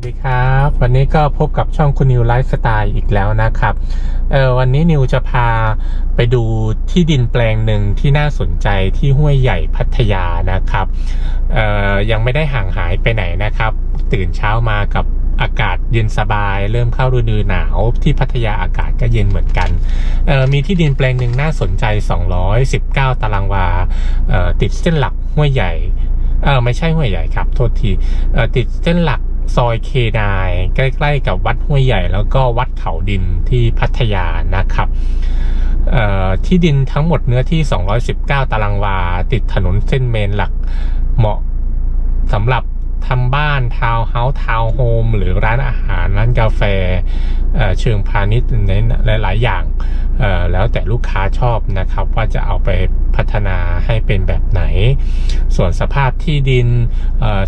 สดีครับ วันนี้ก็พบกับช่องคุณนิวไลฟ์สไตล์อีกแล้วนะครับเออวันนี้นิวจะพาไปดูที่ดินแปลงหนึ่งที่น่าสนใจที่ห้วยใหญ่พัทยานะครับเออยังไม่ได้ห่างหายไปไหนนะครับ ตื่นเช้ามากับอากาศเย็นสบาย เริ่มเข้าฤดูหนาวที่พัทยาอากาศก็เย็นเหมือนกันมีที่ดินแปลงหนึ่งน่าสนใจ 219 ตารางวาติดเส้นหลักห้วยใหญ่เออไม่ใช่ห้วยใหญ่ครับ โทษทีติดเส้นหลัก ซอยเคนายใกล้ ๆ กับวัดห้วยใหญ่ แล้วก็วัดเขาดินที่พัทยานะครับที่ดินทั้งหมดเนื้อที่ 219 ตารางวา ติดถนนเส้นเมนหลักเหมาะสำหรับ ทำบ้านทาวน์เฮาส์ทาวน์โฮมหรือร้านอาหาร ร้านกาแฟเชิงพาณิชย์ในหลาย ๆ อย่าง แล้วแต่ลูกค้าชอบนะครับ ว่าจะเอาไปพัฒนาให้เป็นแบบไหน ส่วนสภาพที่ดิน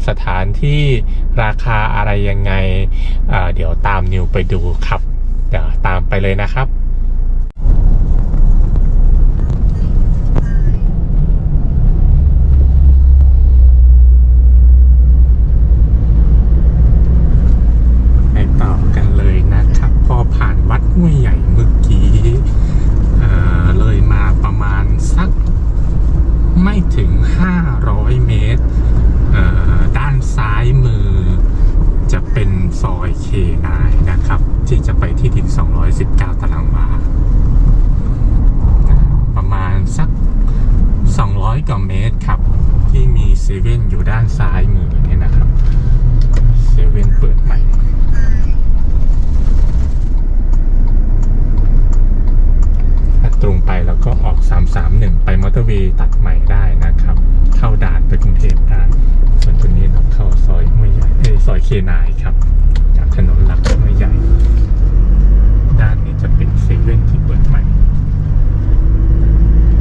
สถานที่ราคาอะไรยังไงเเดี๋ยวตามนิวไปดูครับ เดี๋ยวตามไปเลยนะครับ 19 ตารางวา ประมาณสัก 200 กว่าเมตรครับ ที่มีเซเว่นอยู่ด้านซ้ายมือเนี่ยนะครับ เซเว่นเปิดใหม่ตรงไปแล้วก็ออก 331 ไปมอเตอร์เวย์ตัดใหม่ได้นะครับ เข้าด่านไปกรุงเทพได้ ส่วนตัวนี้เราเข้าซอยห้วยใหญ่ซอยเคนายครับ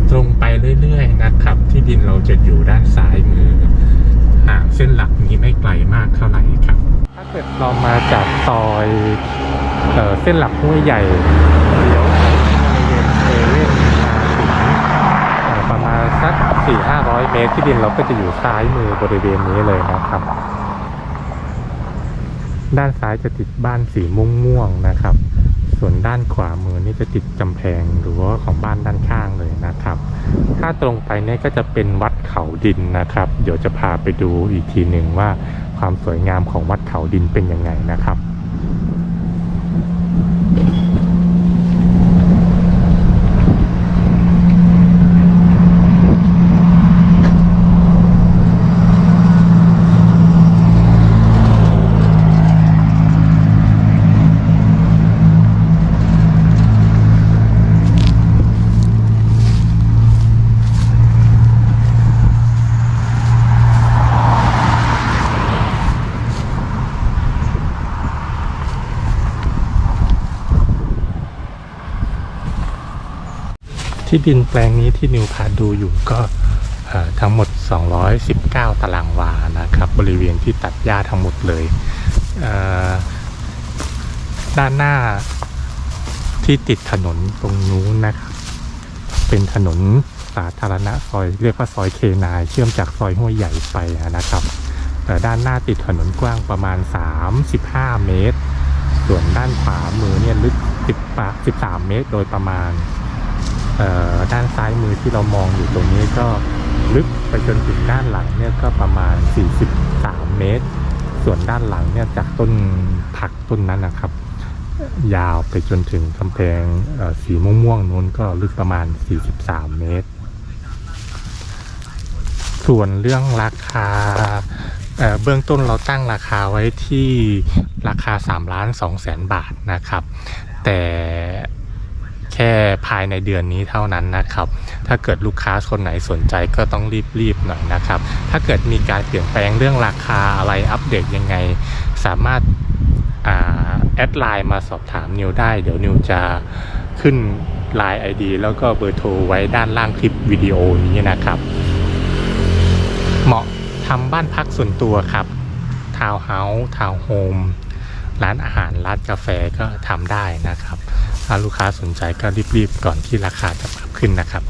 ตรงไปเรื่อยๆนะครับ ที่ดินเราจะอยู่ด้านซ้ายมือห่างเส้นหลักนี้ไม่ไกลมากเท่าไหร่ครับ ถ้าเกิดเรามาจากซอยเออเส้นหลักห้วยใหญ่เดี๋ยวบริเวณเซเว่นมาถึงประมาณสักสี่ห้าร้อยเมตรที่ดินเราก็จะอยู่ซ้ายมือบริเวณนี้เลยนะครับ ด้านซ้ายจะติดบ้านสีม่วงๆนะครับ ส่วนด้านขวามือนี่จะติดกำแพงหรือว่าของบ้านด้านข้างเลยนะครับ ถ้าตรงไปเนี่ยก็จะเป็นวัดเขาดินนะครับ เดี๋ยวจะพาไปดูอีกทีหนึ่งว่าความสวยงามของวัดเขาดินเป็นยังไงนะครับ ที่ดินแปลงนี้ที่นิวพาดูอยู่ก็ทั้งหมด 219 ตารางวานะครับ บริเวณที่ตัดหญ้าทั้งหมดเลยเด้านหน้าที่ติดถนนตรงนู้นนะครับ เป็นถนนสาธารณะซอยเรียกว่าซอยเคนาย เชื่อมจากซอยห้วยใหญ่ไปนะครับแต่ด้านหน้าติดถนนกว้างประมาณ 35 เมตร ส่วนด้านขวามือเนี่ยลึก 10ปะ13 เมตรโดยประมาณ ด้านซ้ายมือที่เรามองอยู่ตรงนี้ก็ลึกไปจนถึงด้านหลังเนี่ยก็ประมาณ 43 เมตร ส่วนด้านหลังเนี่ยจากต้นผักต้นนั้นนะครับ ยาวไปจนถึงกำแพงสีม่วงๆนู้นก็ลึกประมาณ 43 เมตร ส่วนเรื่องราคาเเบื้องต้นเราตั้งราคาไว้ที่ราคา3ล้าน2แสนบาทนะครับ แต่ ค่ภายในเดือนนี้เท่านั้นนะครับ ถ้าเกิดลูกค้าคนไหนสนใจก็ต้องรีบๆหน่อยนะครับ ถ้าเกิดมีการเปลี่ยนแปลงเรื่องราคาอะไรอัปเดตยังไง สามารถอาแอดไลน์มาสอบถามนิวได้ เดี๋ยวนิวจะขึ้น Line ID แล้วก็เบอร์โทรไว้ด้านล่างคลิปวิดีโอนี้นะครับ เหมาะทำบ้านพักส่วนตัวครับ ทาวน์เฮาส์ ทาวน์โฮม ร้านอาหาร ร้านกาแฟก็ทำได้นะครับ ถ้าลูกค้าสนใจก็รีบๆก่อนที่ราคาจะปรับขึ้นนะครับ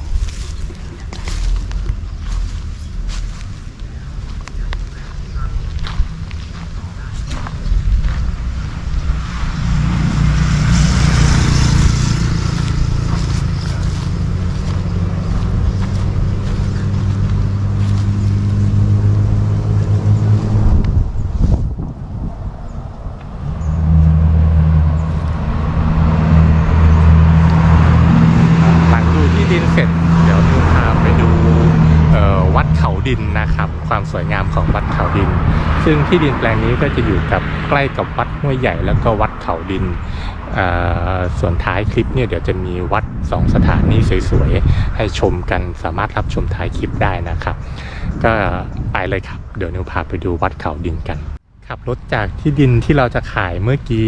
ร็จ เดี๋ยวนิวพาไปดูเอ่อวั ดินนะครับ ความสวยงามของวัดเขาดิน ซึ่งที่ดินแปลงนี้ก็จะอยู่กับใกล้กับวัดห้วยใหญ่แล้วก็วัดเขาดินส่วนท้ายคลิปเนี่ยเดี๋ยวจะมีวัดสองสถานที่สวยๆ ให้ชมกันสามารถรับชมท้ายคลิปได้นะครับ ก็ไปเลยครับ เดี๋ยวนิวพาไปดูวัดเขาดินกันขับรถจากที่ดินที่เราจะขายเมื่อกี้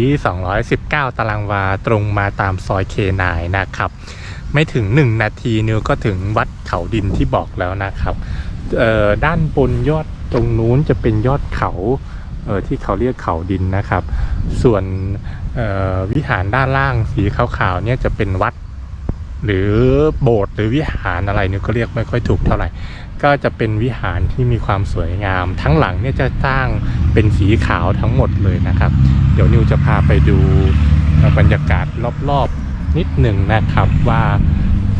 219 ตารางวาตรงมาตามซอยเคนายนะครับ ไม่ถึง 1 นาทีนิวก็ถึงวัดเขาดินที่บอกแล้วนะครับ ด้านบนยอดตรงนู้นจะเป็นยอดเขาเที่เขาเรียกเขาดินนะครับ ส่วนวิหารด้านล่างสีขาวๆเนี่ยจะเป็นวัด หรือโบสถ์หรือวิหารอะไรเนี่ยก็เรียกไม่ค่อยถูกเท่าไหร่ ก็จะเป็นวิหารที่มีความสวยงาม ทั้งหลังเนี่ยจะสร้างเป็นสีขาวทั้งหมดเลยนะครับ เดี๋ยวนิวจะพาไปดูบรรยากาศรอบๆนิดหนึ่งนะครับว่า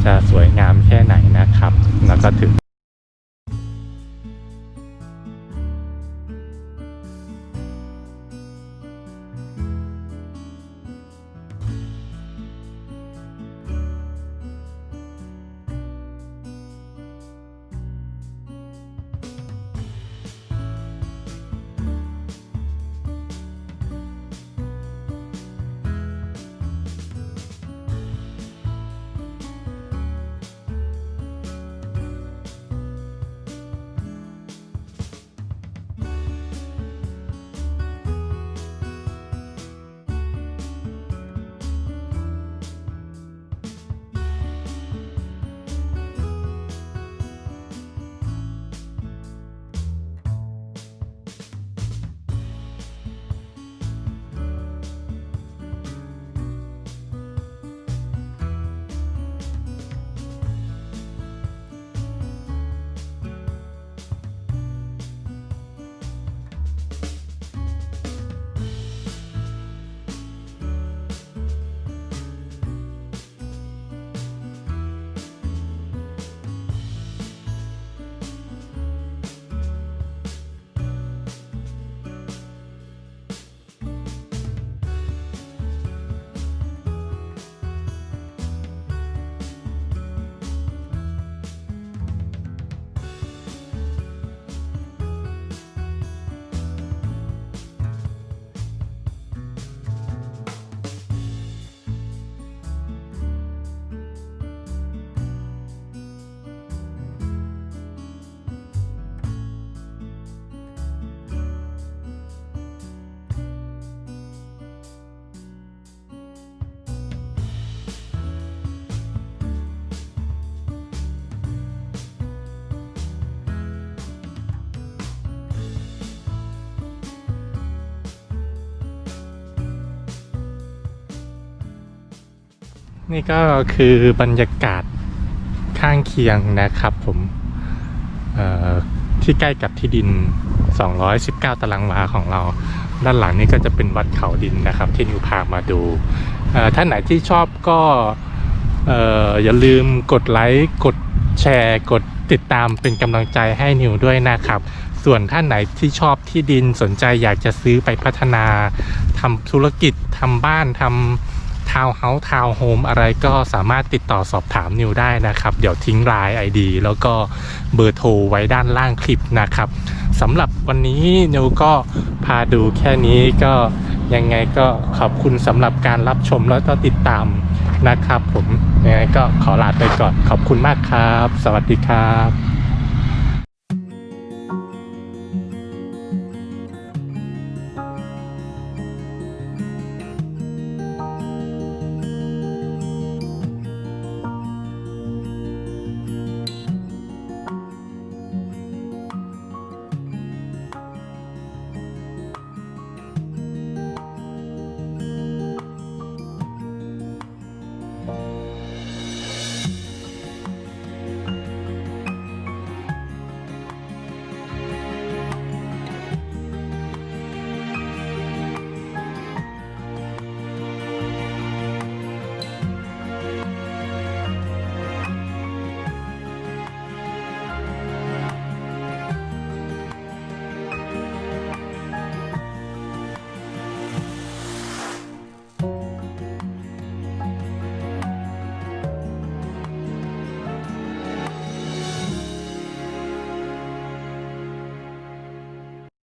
จะสวยงามแค่ไหนนะครับ แล้วก็ถึง นี่ก็คือบรรยากาศข้างเคียงนะครับผมที่ใกล้กับที่ดิน 219 ตารางวาของเรา ด้านหลังนี่ก็จะเป็นวัดเขาดินนะครับ ที่นิวพามาดูท่านไหนที่ชอบก็เอ่ออย่าลืมกดไลค์กดแชร์กดติดตามเป็นกำลังใจให้นิวด้วยนะครับ ส่วนท่านไหนที่ชอบที่ดินสนใจอยากจะซื้อไปพัฒนาทำธุรกิจทำบ้านทำ ทาวน์เฮาส์ทาวน์โฮมอะไรก็สามารถติดต่อสอบถามนิวได้นะครับ เดี๋ยวทิ้งไลน์ไอดีแล้วก็เบอร์โทรไว้ด้านล่างคลิปนะครับสำหรับวันนี้นิวก็พาดูแค่นี้ก็ยังไงก็ขอบคุณสำหรับการรับชมแล้วก็ติดตามนะครับ ผมยังไงก็ขอลาไปก่อนขอบคุณมากครับ สวัสดีครับ